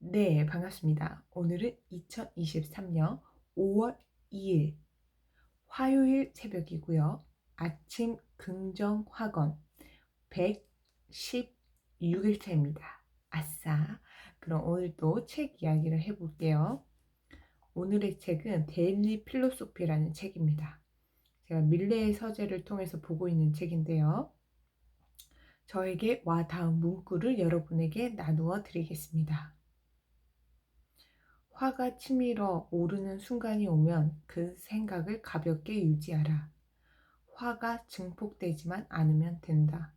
네, 반갑습니다. 오늘은 2023년 5월 2일 화요일 새벽이고요. 아침 긍정 학원 116일차입니다. 아싸. 그럼 오늘 또책 이야기를 해볼게요. 오늘의 책은 데일리 필로소피라는 책입니다. 제가 밀레의 서재를 통해서 보고 있는 책인데요. 저에게 와 다음 문구를 여러분에게 나누어 드리겠습니다. 화가 치밀어 오르는 순간이 오면 그 생각을 가볍게 유지하라. 화가 증폭되지만 않으면 된다.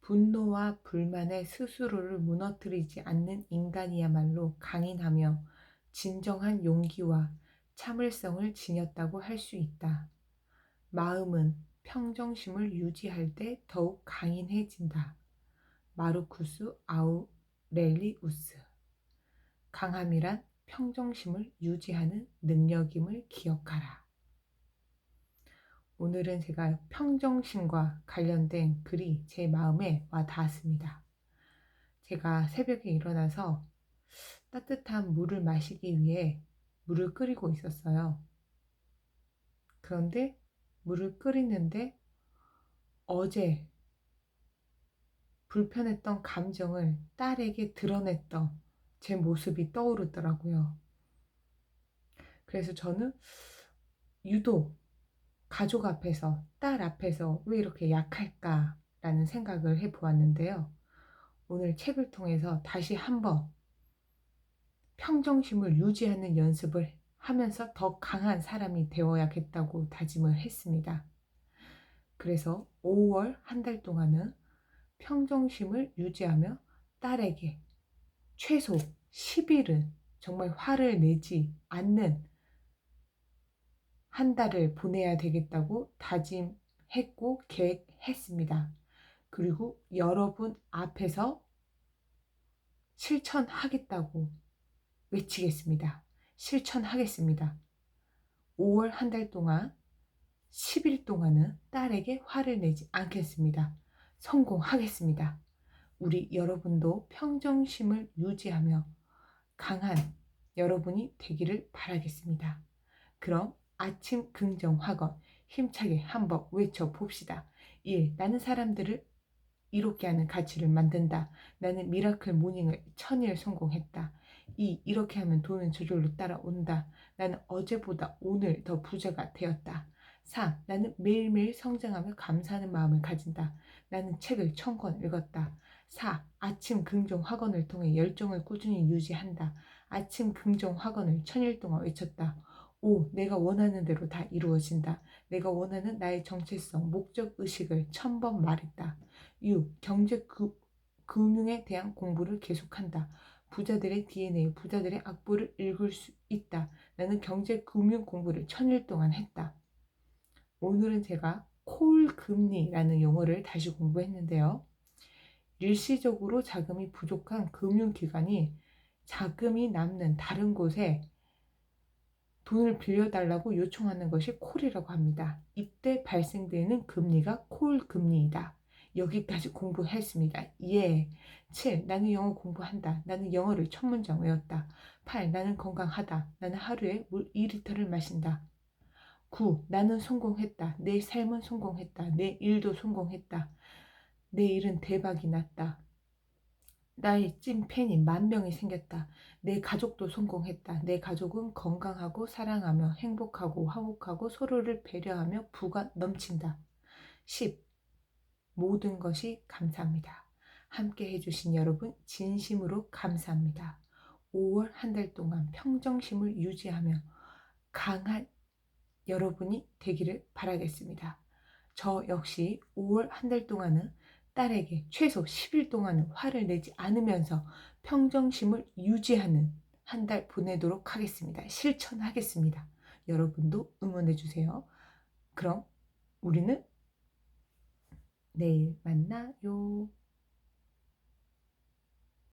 분노와 불만에 스스로를 무너뜨리지 않는 인간이야말로 강인하며 진정한 용기와 참을성을 지녔다고 할 수 있다. 마음은 평정심을 유지할 때 더욱 강인해진다. 마르쿠스 아우렐리우스 강함이란 평정심을 유지하는 능력임을 기억하라. 오늘은 제가 평정심과 관련된 글이 제 마음에 와 닿았습니다. 제가 새벽에 일어나서 따뜻한 물을 마시기 위해 물을 끓이고 있었어요. 그런데 물을 끓이는데 어제 불편했던 감정을 딸에게 드러냈던 제 모습이 떠오르더라고요. 그래서 저는 유독 가족 앞에서, 딸 앞에서 왜 이렇게 약할까라는 생각을 해 보았는데요. 오늘 책을 통해서 다시 한번 평정심을 유지하는 연습을 하면서 더 강한 사람이 되어야겠다고 다짐을 했습니다. 그래서 5월 한 달 동안은 평정심을 유지하며 딸에게 최소 10일은 정말 화를 내지 않는 한 달을 보내야 되겠다고 다짐했고 계획했습니다. 그리고 여러분 앞에서 실천하겠다고 외치겠습니다. 실천하겠습니다. 5월 한 달 동안 10일 동안은 딸에게 화를 내지 않겠습니다. 성공하겠습니다. 우리 여러분도 평정심을 유지하며 강한 여러분이 되기를 바라겠습니다. 그럼 아침 긍정 학원 힘차게 한번 외쳐 봅시다. 1. 나는 사람들을 이롭게 하는 가치를 만든다. 나는 미라클 모닝을 천일 성공했다. 2. 이렇게 하면 돈은 저절로 따라온다. 나는 어제보다 오늘 더 부자가 되었다. 4. 나는 매일매일 성장하며 감사하는 마음을 가진다. 나는 책을 천 권 읽었다. 4. 아침 긍정 학원을 통해 열정을 꾸준히 유지한다. 아침 긍정 학원을 천일 동안 외쳤다. 5. 내가 원하는 대로 다 이루어진다. 내가 원하는 나의 정체성, 목적 의식을 천번 말했다. 6. 경제 그, 금융에 대한 공부를 계속한다. 부자들의 DNA, 부자들의 악보를 읽을 수 있다. 나는 경제 금융 공부를 천일 동안 했다. 오늘은 제가 콜 금리라는 용어를 다시 공부했는데요. 일시적으로 자금이 부족한 금융기관이 자금이 남는 다른 곳에 돈을 빌려달라고 요청하는 것이 콜이라고 합니다. 이때 발생되는 금리가 콜 금리이다. 여기까지 공부했습니다. 예. 7. 나는 영어 공부한다. 나는 영어를 첫 문장 외웠다. 8. 나는 건강하다. 나는 하루에 물 2리터를 마신다. 9. 나는 성공했다. 내 삶은 성공했다. 내 일도 성공했다. 내 일은 대박이 났다. 나의 찐 팬이 만 명이 생겼다. 내 가족도 성공했다. 내 가족은 건강하고 사랑하며 행복하고 화목하고 서로를 배려하며 부가 넘친다. 10. 모든 것이 감사합니다. 함께 해주신 여러분 진심으로 감사합니다. 5월 한 달 동안 평정심을 유지하며 강한 여러분이 되기를 바라겠습니다. 저 역시 5월 한 달 동안은 딸에게 최소 10일 동안은 화를 내지 않으면서 평정심을 유지하는 한 달 보내도록 하겠습니다. 실천하겠습니다. 여러분도 응원해 주세요. 그럼 우리는 내일 만나요.